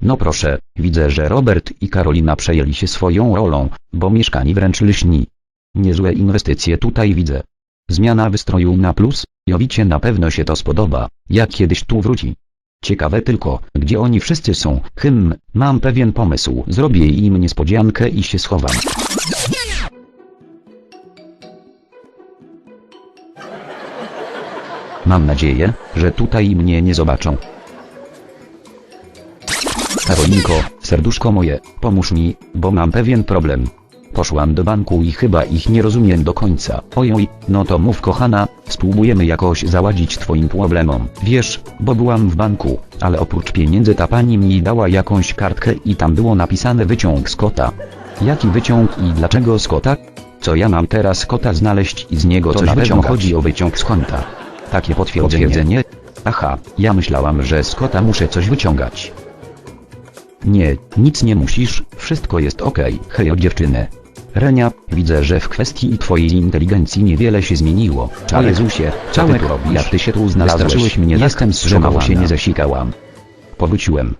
No proszę, widzę, że Robert i Karolina przejęli się swoją rolą, bo mieszkanie wręcz lśni. Niezłe inwestycje tutaj widzę. Zmiana wystroju na plus, Jowicie na pewno się to spodoba, jak kiedyś tu wróci. Ciekawe tylko, gdzie oni wszyscy są, hym, mam pewien pomysł, zrobię im niespodziankę i się schowam. Mam nadzieję, że tutaj mnie nie zobaczą. Karolinko, serduszko moje, pomóż mi, bo mam pewien problem. Poszłam do banku i chyba ich nie rozumiem do końca. Ojoj, no to mów kochana, spróbujemy jakoś załadzić twoim problemom. Wiesz, bo byłam w banku, ale oprócz pieniędzy ta pani mi dała jakąś kartkę i tam było napisane wyciąg z kota. Jaki wyciąg i dlaczego z kota? Co ja mam teraz kota znaleźć i z niego To coś na pewno chodzi o wyciąg z konta. Takie potwierdzenie. Aha, ja myślałam, że z kota muszę coś wyciągać. Nie, nic nie musisz, wszystko jest okej. Hej o dziewczynę. Renia, widzę, że w kwestii twojej inteligencji niewiele się zmieniło. Czarek, Jezusie, tu robisz? jak ty się tu znalazłeś? Mnie, Jestem jak zszokowana. się nie zasikałam. Powróciłem.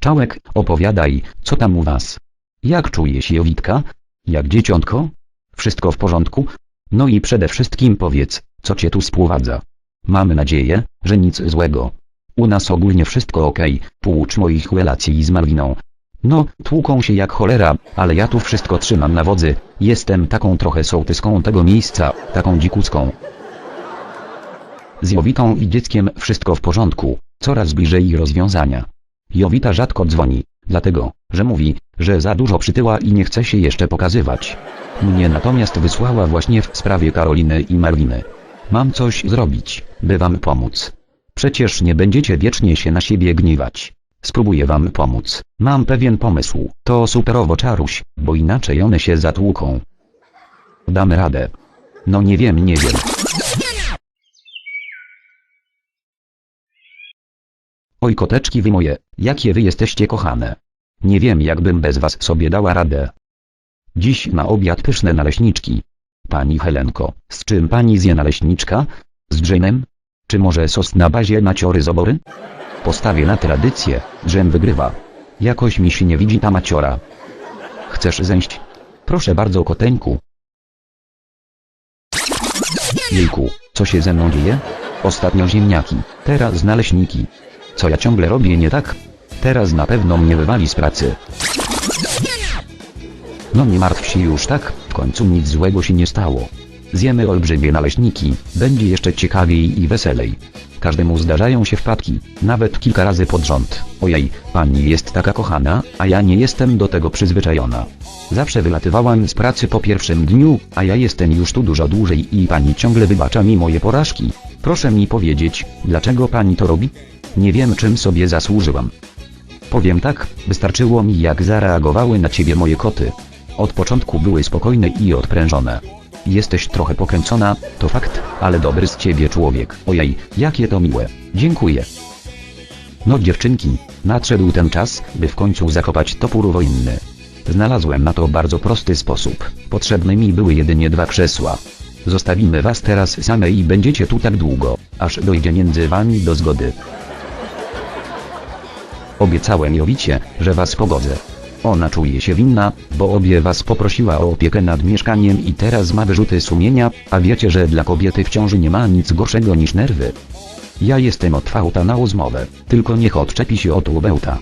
Czałek, opowiadaj, co tam u was? Jak czuje się Jowitka? Jak dzieciątko? Wszystko w porządku? No i przede wszystkim powiedz, co cię tu sprowadza. Mamy nadzieję, że nic złego. U nas ogólnie wszystko ok, płucz moich relacji z Malwiną. No, tłuką się jak cholera, ale ja tu wszystko trzymam na wodzy, jestem taką trochę sołtyską tego miejsca, taką dzikucką. Z Jowitą i dzieckiem wszystko w porządku, coraz bliżej rozwiązania. Jowita rzadko dzwoni, dlatego, że mówi, że za dużo przytyła i nie chce się jeszcze pokazywać. Mnie natomiast wysłała właśnie w sprawie Karoliny i Marwiny. Mam coś zrobić, by wam pomóc. Przecież nie będziecie wiecznie się na siebie gniewać. Spróbuję wam pomóc. Mam pewien pomysł. To superowo czaruś, bo inaczej one się zatłuką. Damy radę. No nie wiem, nie wiem. Oj koteczki wy moje, jakie wy jesteście kochane. Nie wiem jakbym bez was sobie dała radę. Dziś na obiad pyszne naleśniczki. Pani Helenko, z czym pani zje naleśniczka? Z dżemem? Czy może sos na bazie maciory z obory? Postawię na tradycję, dżem wygrywa. Jakoś mi się nie widzi ta maciora. Chcesz zejść? Proszę bardzo koteńku. Jejku, co się ze mną dzieje? Ostatnio ziemniaki, teraz naleśniki. Co ja ciągle robię nie tak? Teraz na pewno mnie wywali z pracy. No nie martw się już tak, w końcu nic złego się nie stało. Zjemy olbrzymie naleśniki, będzie jeszcze ciekawiej i weselej. Każdemu zdarzają się wpadki, nawet kilka razy pod rząd. Ojej, pani jest taka kochana, a ja nie jestem do tego przyzwyczajona. Zawsze wylatywałam z pracy po pierwszym dniu, a ja jestem już tu dużo dłużej i pani ciągle wybacza mi moje porażki. Proszę mi powiedzieć, dlaczego pani to robi? Nie wiem czym sobie zasłużyłam. Powiem tak, wystarczyło mi jak zareagowały na ciebie moje koty. Od początku były spokojne i odprężone. Jesteś trochę pokręcona, to fakt, ale dobry z ciebie człowiek. Ojej, jakie to miłe. Dziękuję. No dziewczynki, nadszedł ten czas, by w końcu zakopać topór wojenny. Znalazłem na to bardzo prosty sposób. Potrzebne mi były jedynie dwa krzesła. Zostawimy was teraz same i będziecie tu tak długo, aż dojdzie między wami do zgody. Obiecałem Jowicie, że was pogodzę. Ona czuje się winna, bo obie was poprosiła o opiekę nad mieszkaniem i teraz ma wyrzuty sumienia, a wiecie, że dla kobiety w ciąży nie ma nic gorszego niż nerwy. Ja jestem otwarta na rozmowę, tylko niech odczepi się od łobełta.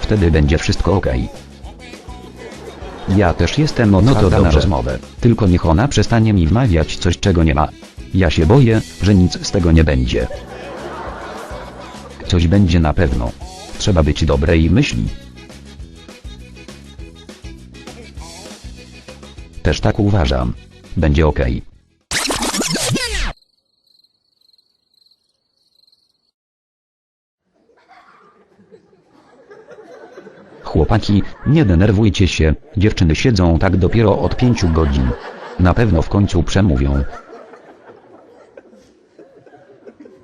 Wtedy będzie wszystko ok. Ja też jestem otwarta to na rozmowę, tylko niech ona przestanie mi wmawiać coś czego nie ma. Ja się boję, że nic z tego nie będzie. Coś będzie na pewno. Trzeba być dobrej myśli. Też tak uważam. Będzie ok. Chłopaki, nie denerwujcie się, dziewczyny siedzą tak dopiero od pięciu godzin. Na pewno w końcu przemówią.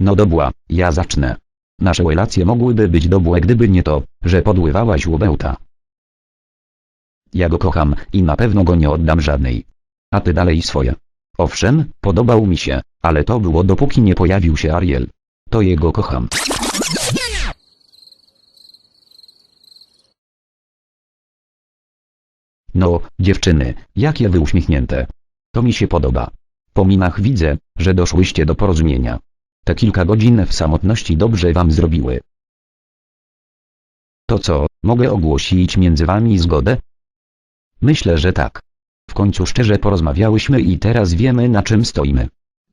No dobra, ja zacznę. Nasze relacje mogłyby być dobre gdyby nie to, że podływałaś łobełta. Ja go kocham i na pewno go nie oddam żadnej. A ty dalej swoje. Owszem, podobał mi się, ale to było dopóki nie pojawił się Ariel. To jego kocham. No, dziewczyny, jakie wy uśmiechnięte. To mi się podoba. Po minach widzę, że doszłyście do porozumienia. Te kilka godzin w samotności dobrze wam zrobiły. To co, mogę ogłosić między wami zgodę? Myślę, że tak. W końcu szczerze porozmawiałyśmy i teraz wiemy na czym stoimy.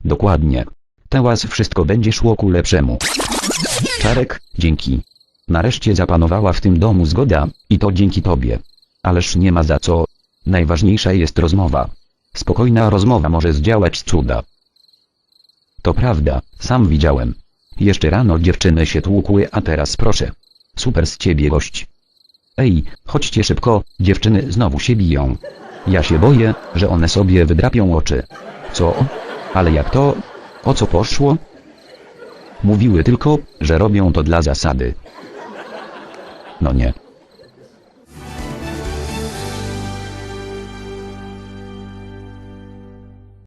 Dokładnie. Teraz wszystko będzie szło ku lepszemu. Czarek, dzięki. Nareszcie zapanowała w tym domu zgoda, i to dzięki tobie. Ależ nie ma za co. Najważniejsza jest rozmowa. Spokojna rozmowa może zdziałać cuda. To prawda, sam widziałem. Jeszcze rano dziewczyny się tłukły, a teraz proszę. Super z ciebie gość. Ej, chodźcie szybko, dziewczyny znowu się biją. Ja się boję, że one sobie wydrapią oczy. Co? Ale jak to? O co poszło? Mówiły tylko, że robią to dla zasady. No nie.